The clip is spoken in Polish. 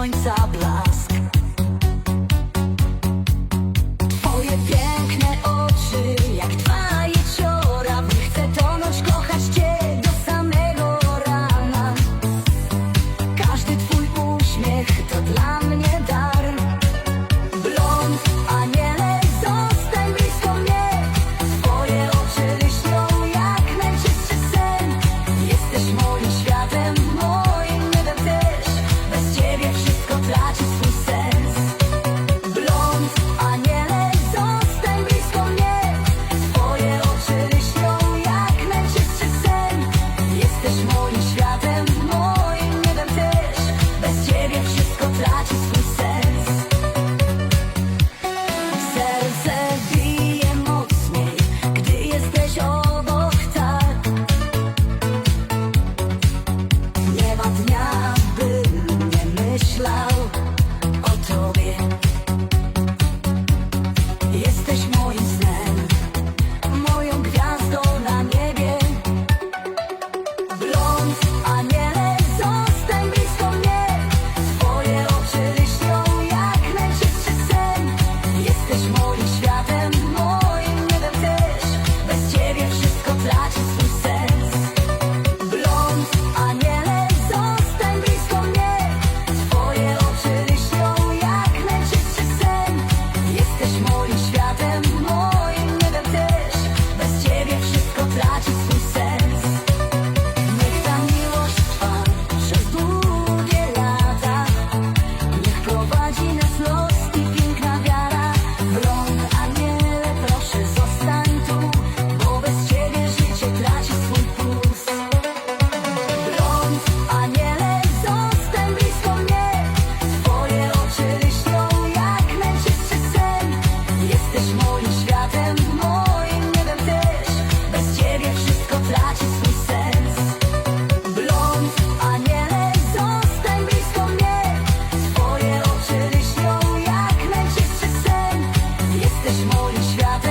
points światem moim nie wiem też. Bez ciebie wszystko traci swój sens. Serce bije mocniej, gdy jesteś obok tak. Nie ma dnia, bym nie myślał. światem moim niebem też. Bez ciebie wszystko traci swój sens. Blond, aniele, zostań blisko mnie. Twoje oczy lśnią jak najczystszy sen. Jesteś moim światem.